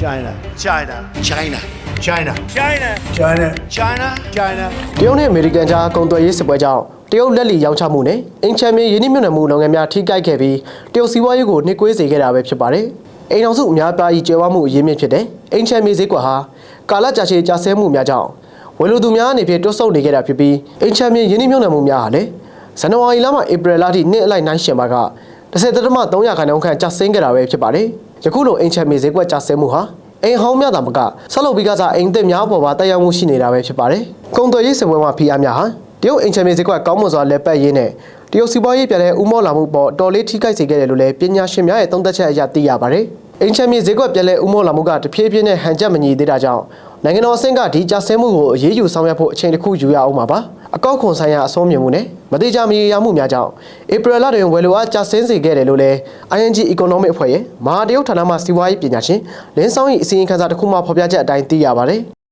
China China China China China China China China တရုတ်နဲ့အမေရိကန်ကြားကုန်သွယ်ရေးစစ်ပွဲကြောင့်တရုတ်လက်လီရောင်းချမှုနဲ့အင်ချမ်မင်းယင်းနှိမ့်မြုံနယ်မှုလုပ်ငန်းများထိခိုက်ခဲ့ပြီးတရုတ်စီးပွားရေးကိုနှိကွေးစေခဲ့တာပဲဖြစ်ပါတယ်။အိမ်အောင်စုအများပြားကြီးကျယ်ဝမှုအရေးမြင့်ဖြစ်တဲ့အင်ချမ်မင်းဈေးကွက်ဟာကာလကြာရှည်ကြာဆဲမှုများကြောင့်ဝယ်လိုသူများအနေဖြင့်တွတ်ဆုတ်နေခဲ့တာဖြစ်ပြီးအင်ချမ်မင်းယင်းနှိမ့်မြုံနယ်မှုများဟာလည်းဇန်နဝါရီလမှဧပြီလအထိနှစ်အလိုက်နိုင်ရှင်ပါက30.300ခန့်နှုန်းခန့်ကျဆင်းခဲ့တာပဲဖြစ်ပါတယ်။ ယခုလိုအင်ချမ်မင်းဈေးကွက်ကျဆင်းမှုဟာအိမ်ဟောင်းများသာမကဆက်လုပ်ပြီးကစားအိမ်သစ်များပေါ်မှာတက်ရောက်မှုရှိနေတာပဲဖြစ်ပါတယ်။ကုန်သွယ်ရေးစစ်ပွဲမှာဖိအားများဟာတရုတ်အင်ချမ်မီဈေးကွက်ကောင်းမွန်စွာလက်ပတ်ရေးနဲ့တရုတ်စီးပွားရေးပြန်လည်ဥမောလာမှုပေါ်တော်လေးထိခိုက်စေခဲ့တယ်လို့လည်းပညာရှင်များရဲ့သုံးသပ်ချက်အရသိရပါတယ်။အင်ချမ်မီဈေးကွက်ပြန်လည်ဥမောလာမှုကတဖြည်းဖြည်းနဲ့ဟန်ချက်မညီသေးတာကြောင့်နိုင်ငံတော်အဆင့်ကဒီကြဆဲမှုကိုအရေးယူဆောင်ရွက်ဖို့အချိန်တစ်ခုယူရအောင်ပါပါ။အကောက်ခွန်ဆိုင်ရာအဆုံးမြင်မှုနဲ့ မတိကျမရေရာမှုများကြောင့်ဧပြီလတွင်ဝယ်လိုအားကျဆင်းစေခဲ့တယ်လို့လည်း ING Economic အဖွဲ့ရဲ့မဟာတရုတ်ဌာနမှစီးပွားရေးပညာရှင်လင်းဆောင်၏အစီရင်ခံစာတစ်ခုမှဖော်ပြချက်အတိုင်းသိရပါတယ်။